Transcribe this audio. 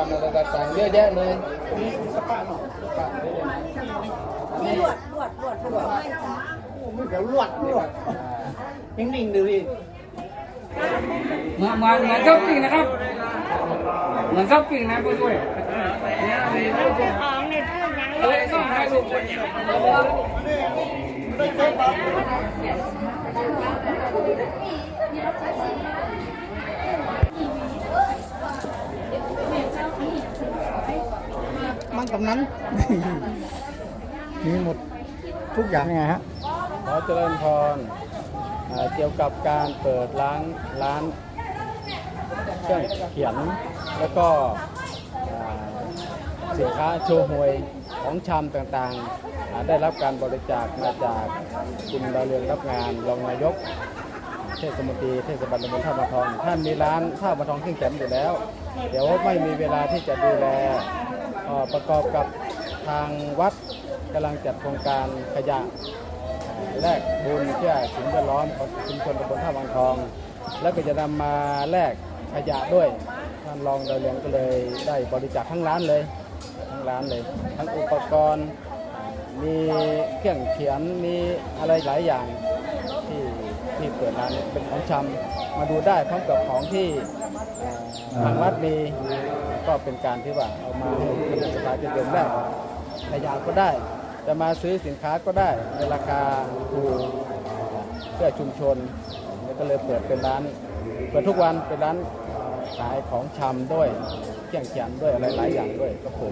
รณ์อะไรต่างๆเยอะแยะเลยนี่สปาเนาะสปาได้เลยะนี่ลวดลวดลวดทำแบบไม่ะโอ้มันเดี๋ยวลวดลวดนิ่งๆดูดิเหมือนเหมือนเหมือนช้อปปิ้งนะครับ เหมือนช้อปปิ้งนะผู้ช่วยเอ้ยต้องถ่ายรูปมันต รงนั้น มีหมดทุกอย่างไงฮะขอเจริญพรอ่าเกี่ยวกับการเปิดร้านร้านเครื่องเขียนแล้วก็อ่าสินค้าโชว์หวยของชำต่างๆอ่าได้รับการบริจาคมาจากคุณดาวเรืองรับงานรองนายก เทศมนตรีเทศบาลตำบลท่ามาทอง ท่านมีร้านท่ามาทองเครื่องแข็งอยู่แล้ว เดี๋ยวไม่มีเวลาที่จะดูแลประกอบกับทางวัดกำลังจัดโครงการขยะแลกบุญเพื่อสิ่งแวดล้อมของชุมชนตำบลท่าวังทอง แล้วก็จะนำมาแลกขยะด้วย ท่านรองดาวเรืองก็เลยได้บริจาคทั้งร้านเลยทั้งร้านเลย ทั้งอุปกรณ์ มีเครื่องเขียนมีอะไรหลายอย่าง ที่เปิดร้านเนี่ยเป็นของชำมาดูได้พร้อมกับของที่เอ่อทางวัดมีก็เป็นการที่ว่าเอามาให้นักศึกษาจะเดินได้ขยะก็ได้จะมาซื้อสินค้าก็ได้ในราคาถูกเพื่อชุมชนแล้วก็เลยเปิดเป็นร้านเปิดทุกวันเป็นร้านขายของชำด้วยเครื่องเขียนด้วยอะไรหลายอย่างด้วยก็เปิด